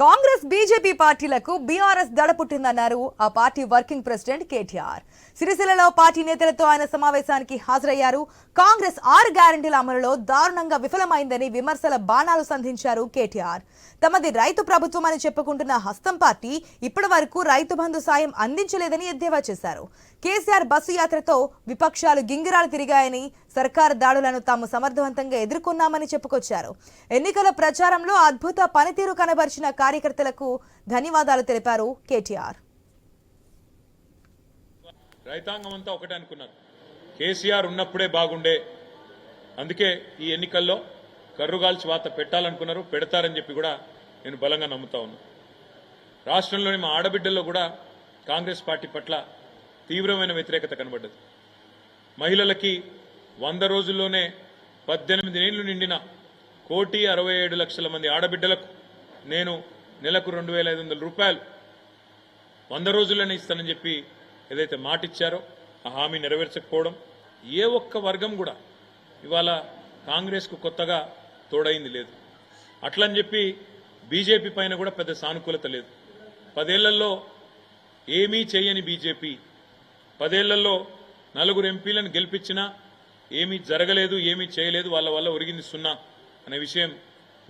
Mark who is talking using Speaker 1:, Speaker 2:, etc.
Speaker 1: Congress BJP పార్టీలకు BRS దడ పుట్టిందన్నారు ఆ పార్టీ వర్కింగ్ ప్రెసిడెంట్ కేటీఆర్. సిరిసిల్లలో పార్టీ నేతలతో ఆయన సమావేశానికి హాజరయ్యారు. కాంగ్రెస్ ఆరు గ్యారంటీల అమలులో దారుణంగా విఫలమైందని విమర్శల బాణాలు సంధించారు కేటీఆర్. తమది రైతు ప్రభుత్వం అని చెప్పుకుంటున్న హస్తం పార్టీ ఇప్పటి వరకు రైతు బంధు సాయం అందించలేదని ఎద్దేవా చేశారు. కేసీఆర్ బస్సు యాత్రతో విపక్షాలు గింగిరాలు తిరిగాయని సర్కార్ దాడులను తాము సమర్థవంతంగా ఎదుర్కొన్నామని చెప్పుకొచ్చారు. ఎన్నికల ప్రచారంలో అద్భుత పనితీరు కనబరిచిన కార్యకర్తలకు ధన్యవాదాలు తెలిపారు కేటీఆర్.
Speaker 2: రైతాంగం అంతా ఒకటే అనుకున్నారు. కేసీఆర్ ఉన్నప్పుడే బాగుండే. అందుకే ఈ ఎన్నికల్లో కర్రుగాల్చి వాత పెట్టాలనుకున్నారు. పెడతారని చెప్పి కూడా నేను బలంగా నమ్ముతా ఉన్నాను రాష్ట్రంలోని మా ఆడబిడ్డల్లో కూడా కాంగ్రెస్ పార్టీ పట్ల తీవ్రమైన వ్యతిరేకత కనబడ్డది. మహిళలకి వంద రోజుల్లోనే పద్దెనిమిది ఏళ్ళు నిండిన కోటి అరవై ఏడు లక్షల మంది ఆడబిడ్డలకు నేను నెలకు రెండు వేల ఐదు వందల రూపాయలు వంద రోజుల్లోనే ఇస్తానని చెప్పి ఏదైతే మాటిచ్చారో ఆ హామీ నెరవేర్చకపోవడం ఏ ఒక్క వర్గం కూడా ఇవాళ కాంగ్రెస్కు కొత్తగా తోడైంది లేదు. అట్లని చెప్పి బీజేపీ పైన కూడా పెద్ద సానుకూలత లేదు. పదేళ్ళలో ఏమీ చేయని బీజేపీ పదేళ్ళలో నలుగురు ఎంపీలను గెలిపించినా ఏమీ జరగలేదు ఏమీ చేయలేదు వాళ్ళ వల్ల ఒరిగింది సున్నా అనే విషయం